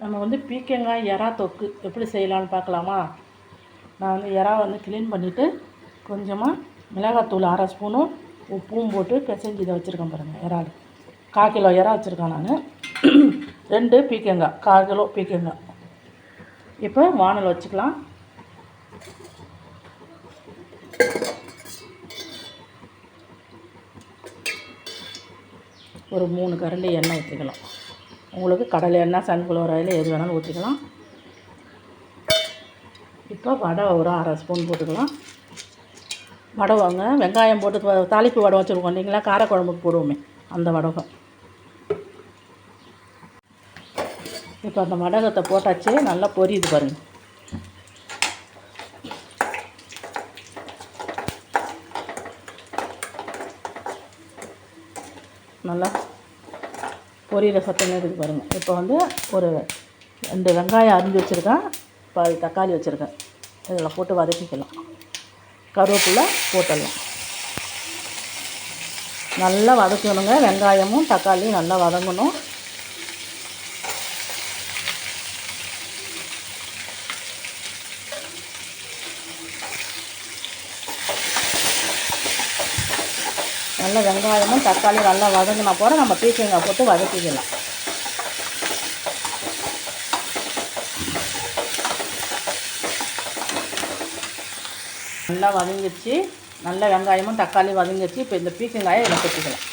நம்ம வந்து பீக்கங்காய் எறா தொக்கு எப்படி செய்யலாம்னு பார்க்கலாமா? நான் வந்து எறா வந்து க்ளீன் பண்ணிவிட்டு கொஞ்சமாக மிளகாத்தூள் அரை ஸ்பூனும் உப்பும் போட்டு பிசைஞ்சு இதை வச்சுருக்கேன் பாருங்கள் இறால் கால் கிலோ இறா வச்சுருக்கேன் நான். ரெண்டு பீக்கங்காய் கால் கிலோ பீக்கங்காய் இப்போ வானல் வச்சுக்கலாம். ஒரு மூணு கரண்டி எண்ணெய் ஊற்றிக்கலாம் உங்களுக்கு கடலை எண்ணெய் சன்ஃப்ளவர் ஆயில் எது வேணாலும் ஊற்றிக்கலாம் இப்போ வடை ஒரு அரை ஸ்பூன் போட்டுக்கலாம். வடை வாங்க. வெங்காயம் போட்டு தாளிப்பு வடை வச்சுருக்கோம் இல்லைங்களா? காரக்குழம்புக்கு போடுவோமே அந்த வடகம் இப்போ அந்த வடகத்தை போட்டாச்சு நல்லா பொரியுது பாருங்கள் நல்லா பொரியிற சத்தம் இருக்குது பாருங்கள் இப்போ வந்து ஒரு ரெண்டு வெங்காயம் அரிஞ்சு வச்சுருக்கேன். பாதி தக்காளி வச்சுருக்கேன். இதில் போட்டு வதக்கிக்கலாம். கருவேப்பிலை போட்டுடலாம். நல்லா வதக்கணுங்க. வெங்காயமும் தக்காளியும் நல்லா வதங்கணும். நல்லா வெங்காயமும் தக்காளியும் நல்லா வதங்கினா போகிற நம்ம பீக்கங்காய் போட்டு வதக்கிக்கலாம். நல்லா வதங்கிடுச்சு. நல்லா வெங்காயமும் தக்காளி வதங்கிடுச்சு. இப்போ இந்த பீக்கங்காயை இதில் கொட்டிக்கலாம்.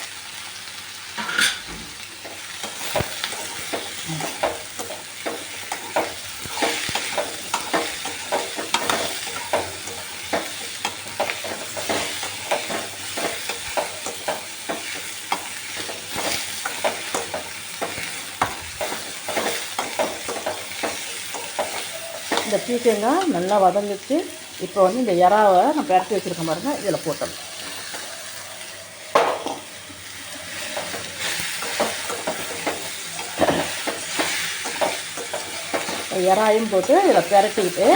இந்த பீக்கங்காய் நல்லா வதங்கிட்டு இப்போ வந்து இந்த இறாவை நான் பரட்டி வச்சுருக்கேன் பாருங்கள் இதில் போட்டணும் இறாயும் போட்டு இதில் பெரட்டிக்கிட்டு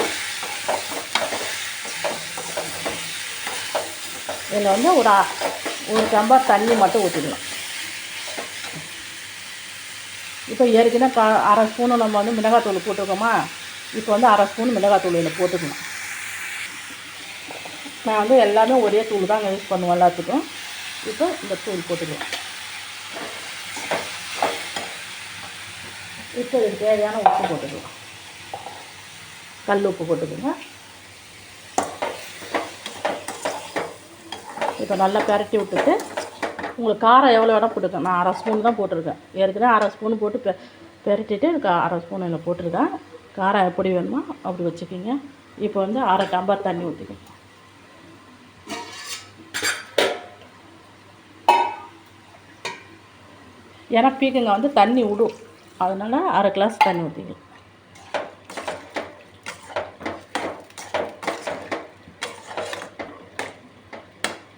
இதில் வந்து ஒரு ஒரு டம்ளர் தண்ணி மட்டும் ஊற்றிக்கலாம் இப்போ ஏற்கனவே கா அரை ஸ்பூனு நம்ம வந்து மிளகாத்தூள் போட்டிருக்கோமா இப்போ வந்து அரை ஸ்பூன் மிளகாத்தூள் இதில் போட்டுக்கணும். நான் வந்து எல்லாமே ஒரே தூள் தான் யூஸ் பண்ணுவேன் எல்லாத்துக்கும். இப்போ இந்த தூள் போட்டுக்கலாம். இப்போ இதுக்கு தேவையான உப்பு போட்டுக்கலாம். கல் உப்பு போட்டுக்கோங்க. இப்போ நல்லா பெரட்டி விட்டுட்டு உங்களுக்கு காரம் எவ்வளோ வேணால் போட்டுக்கேன் நான் அரை ஸ்பூன் தான் போட்டிருக்கேன். ஏற்கனவே அரை ஸ்பூன் போட்டு பெ பெரட்டிட்டு எனக்கு அரை ஸ்பூன் இதில் போட்டிருக்கேன். காரம் எப்படி வேணுமோ? அப்படி வச்சுக்கிங்க. இப்போ வந்து அரை டம்பர் தண்ணி ஊற்றிக்கோங்க ஏன்னா பீக்கங்க வந்து தண்ணி விடும். அதனால் அரை கிளாஸ் தண்ணி ஊற்றிக்கலாம்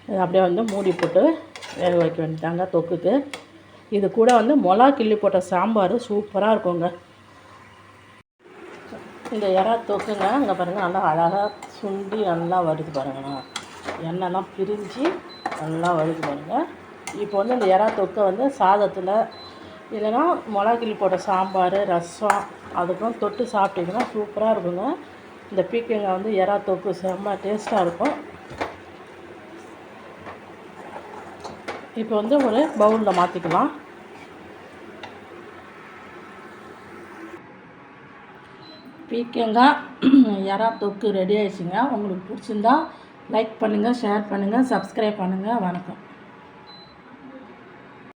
இது அப்படியே வந்து மூடி போட்டு வேக வைக்க வேண்டியதாங்க தொக்குக்கு. இது கூட வந்து மிளகா கிள்ளி போட்ட சாம்பார் சூப்பராக இருக்குங்க. இந்த இறா தொக்குங்க அங்கே பாருங்கள் நல்லா அழகாக சுண்டி நல்லா வருது பாருங்கண்ணா எண்ணெய்லாம் பிரிஞ்சு நல்லா வருது பாருங்கள் இப்போ வந்து இந்த இறா தொக்கை வந்து சாதத்தில் இல்லைன்னா மிளகா போட்ட சாம்பார் ரசம் அதுக்கும் தொட்டு சாப்பிட்டீங்கன்னா சூப்பராக இருக்குங்க. இந்த பீக்கங்காய் வந்து இறா தொக்கு செம்ம டேஸ்ட்டாக இருக்கும். இப்போ வந்து ஒரு பவுலில் மாற்றிக்கலாம் பீக்கங்காய் எறா தொக்கு ரெடி ஆயிடுச்சுங்க உங்களுக்கு பிடிச்சிருந்தா லைக் பண்ணுங்கள் ஷேர் பண்ணுங்கள் சப்ஸ்கிரைப் பண்ணுங்கள் வணக்கம்.